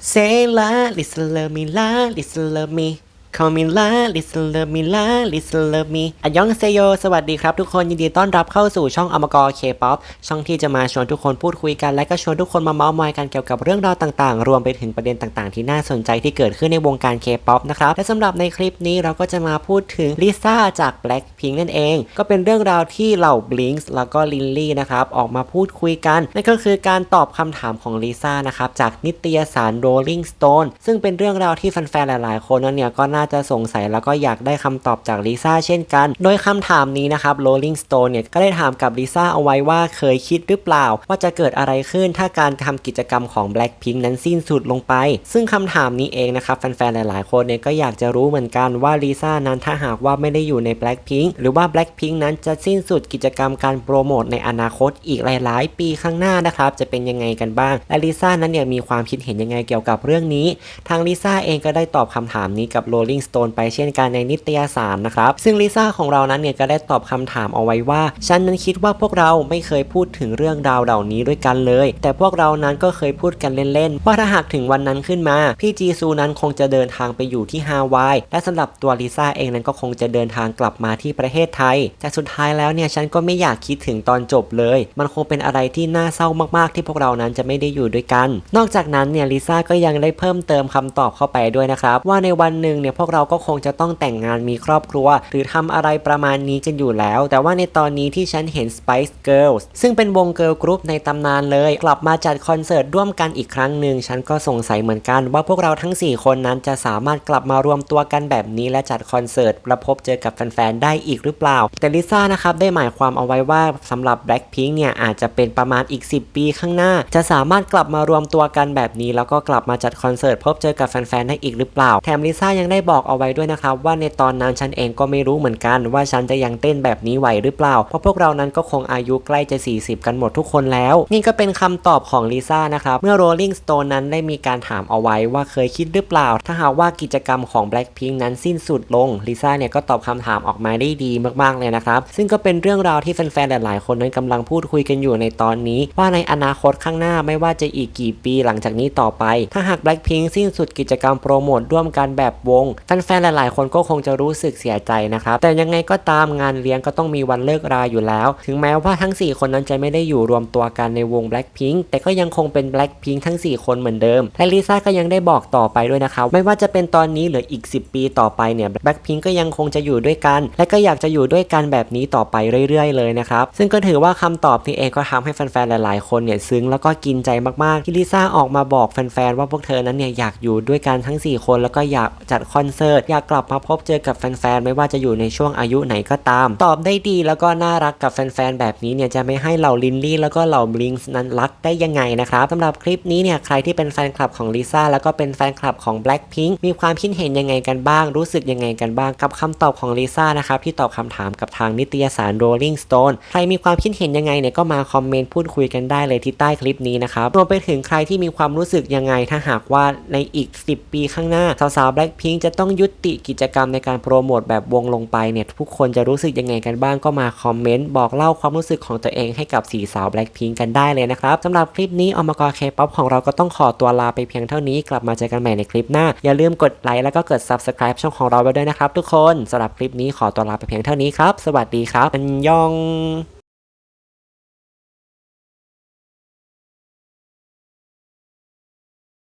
Say la, listen love me la, listen love me Call me la, listen love me la, listen love me อันยองเซโยสวัสดีครับทุกคนยินดีต้อนรับเข้าสู่ช่องอมกอร K-POP ช่องที่จะมาชวนทุกคนพูดคุยกัน และก็ชวนทุกคนมาเมาส์มอยกันเกี่ยวกับเรื่องราวต่างๆ รวมไปถึงประเด็นต่างๆ ที่น่าสนใจที่เกิดขึ้นในวงการ K-POP นะครับ และสำหรับในคลิปนี้เราก็จะมาพูดถึงลิซ่าจาก Blackpink นั่นเอง ก็เป็นเรื่องราวที่เหล่า Blinks แล้วก็ลินลี่นะครับออกมาพูดคุยกันนั่นก็คือการตอบคำถามของลิซ่านะครับจากนิตยสาร Rolling Stone ซึ่งเป็นเรื่องราวที่แฟนๆหลายๆ คนนั้นเนี่ยก็น่าจะสงสัยแล้วก็อยากได้คำตอบจากลิซ่าเช่นกัน โดยคำถามนี้นะครับ Rolling Stone เนี่ยก็ได้ถามกับลิซ่าเอาไว้ว่าเคยคิดหรือเปล่า ว่าจะเกิดอะไรขึ้นถ้าการทำกิจกรรมของ Blackpink นั้นสิ้นสุดลงไป ซึ่งคำถามนี้เองนะครับแฟนๆ หลายๆ คนเนี่ยก็อยากจะรู้เหมือนกันว่าลิซ่านั้นถ้าหากว่าไม่ได้อยู่ใน Blackpink หรือว่า Blackpink นั้นจะสิ้นสุดกิจกรรมการโปรโมทในอนาคตอีกหลาย ๆ ปีข้างหน้านะครับจะเป็นยังไงกันบ้าง และลิซ่านั้นเนี่ยมีความคิดเห็นยังไงเกี่ยวกับเรื่องนี้ ทางลิซ่าเองก็ได้ตอบคำถามนี้กับ Rolling Stone ไปเช่นกันในนิตยสารนะครับ ซึ่งลิซ่าของเรานั้นเนี่ยก็ได้ตอบคำถามเอาไว้ว่า ฉันนั้นคิดว่าพวกเราไม่เคยพูดถึงเรื่องราวเหล่านี้ด้วยกันเลย แต่พวกเรานั้นก็เคยพูดกันเล่นๆ ว่าถ้าหากถึงวันนั้นขึ้นมา พี่จีซูนั้นคงจะเดินทางไปอยู่ที่ฮาวาย และสำหรับตัวลิซ่าเองนั้นก็คงจะเดินทางกลับมาที่ประเทศไทย แต่สุดท้ายแล้วเนี่ยฉันก็ไม่อยากคิดถึงตอนจบเลย มันคงเป็นอะไรที่น่าเศร้ามากๆ ที่พวกเรานั้นจะไม่ได้อยู่ด้วยกัน นอกจากนั้นเนี่ยลิซ่าก็ยังได้เพิ่มเติมคำตอบเข้าไปด้วยนะครับว่าในวันหนึ่งเนี่ยพวกเราก็คงจะต้องแต่งงานมีครอบครัว หรือทำอะไรประมาณนี้กันอยู่แล้ว แต่ว่าในตอนนี้ที่ฉันเห็น Spice Girls ซึ่งเป็นวงเกิร์ลกรุ๊ปในตำนานเลย กลับมาจัดคอนเสิร์ตร่วมกันอีกครั้งหนึ่ง ฉันก็สงสัยเหมือนกันว่าพวกเราทั้ง 4 คนนั้นจะสามารถกลับมารวมตัวกันแบบนี้และจัดคอนเสิร์ตและพบเจอกับแฟนๆได้อีกหรือเปล่า แต่ลิซ่านะครับได้หมายความเอาไว้ว่าสำหรับ Blackpink เนี่ยอาจจะเป็นประมาณอีก 10 ปีข้างหน้า จะสามารถกลับมารวมตัวกันแบบนี้ แล้วก็กลับมาจัดคอนเสิร์ตพบเจอกับแฟนๆได้อีกหรือเปล่าแถมลิซ่ายังได้บอกเอาไว้ด้วยนะครับว่าในตอนนั้นฉันเองก็ไม่รู้เหมือนกัน ว่าฉันจะยังเต้นแบบนี้ไหวหรือเปล่า เพราะพวกเรานั้นก็คงอายุใกล้จะ 40 กันหมดทุกคนแล้ว นี่ก็เป็นคำตอบของลิซ่านะครับ เมื่อ Rolling Stone นั้นได้มีการถามเอาไว้ว่าเคยคิดหรือเปล่า ถ้าหากว่ากิจกรรมของ Blackpink นั้นสิ้นสุดลงลิซ่าเนี่ยก็ตอบคำถามออกมาได้ดีมากๆเลยนะครับ ซึ่งก็เป็นเรื่องราวที่แฟนๆหลายๆ คนนั้นกำลังพูดคุยกันอยู่ในตอนนี้ ว่าในอนาคตข้างหน้าไม่ว่าจะอีกกี่ปีหลังจากนี้ต่อไป ถ้าหาก Blackpink สิ้นสุดกิจกรรมโปรโมทร่วมกันแบบวงแฟนๆหลาย ๆ คนก็คงจะรู้สึกเสียใจนะครับ แต่ยังไงก็ตามงานเลี้ยงก็ต้องมีวันเลิกราอยู่แล้ว ถึงแม้ว่าทั้ง 4 คนนั้นจะไม่ได้อยู่รวมตัวกันในวง Blackpink แต่ก็ยังคงเป็น Blackpink ทั้ง 4 คนเหมือนเดิม และลิซ่าก็ยังได้บอกต่อไปด้วยนะครับ ไม่ว่าจะเป็นตอนนี้หรืออีก 10 ปีต่อไปเนี่ย Blackpink ก็ยังคงจะอยู่ด้วยกัน และก็อยากจะอยู่ด้วยกันแบบนี้ต่อไปเรื่อย ๆ เลยนะครับ ซึ่งก็ถือว่าคำตอบนี้เองก็ทำให้แฟนๆ หลาย ๆ คนเนี่ยซึ้งแล้วก็กินใจมาก ๆ ที่ลิซ่าออกมาบอกแฟนๆ ว่าพวกเธอนั้นเนี่ยอยากอยู่ด้วยกันทั้ง 4 คนแล้วก็อยากจัดคอนเสิร์ตอยากกลับมาพบเจอกับแฟนๆไม่ว่าจะอยู่ในช่วงอายุไหนก็ตาม ตอบได้ดีแล้วก็น่ารักกับแฟนๆแบบนี้เนี่ยจะไม่ให้เหล่าลินลี่แล้วก็เหล่าบลิงส์นั้นรักได้ยังไงนะครับสำหรับคลิปนี้เนี่ยใครที่เป็นแฟนคลับของลิซ่าแล้วก็เป็นแฟนคลับของ Blackpink มีความคิดเห็นยังไงกันบ้าง รู้สึกยังไงกันบ้างกับคำตอบของลิซ่านะครับที่ตอบคำถามกับทางนิตยสาร Rolling Stone ใครมีความคิดเห็นยังไงเนี่ยก็มาคอมเมนต์พูดคุยกันได้เลยที่ใต้คลิปนี้นะครับรวมไปถึงใครที่มีความรู้สึกยังไงถ้าหากว่าในอีก 10 ปีข้างหน้าสาวๆ Blackpink จะต้องยุติกิจกรรมในการโปรโมทแบบวงลงไปเนี่ยทุกคนจะรู้สึกยังไงกันบ้างก็มาคอมเมนต์บอกเล่าความรู้สึกของตัวเองให้กับสีสาว Blackpink กันได้เลยนะครับสำหรับคลิปนี้อมกรเคป๊อปของเราก็ต้องขอตัวลาไปเพียงเท่านี้กลับมาเจอกันใหม่ในคลิปหน้า อย่าลืมกดไลค์แล้วก็กด Subscribe ช่องของเราไว้ด้วยนะครับ ทุกคนสำหรับคลิปนี้ขอตัวลาไปเพียงเท่านี้ครับ สวัสดีครับอันยอง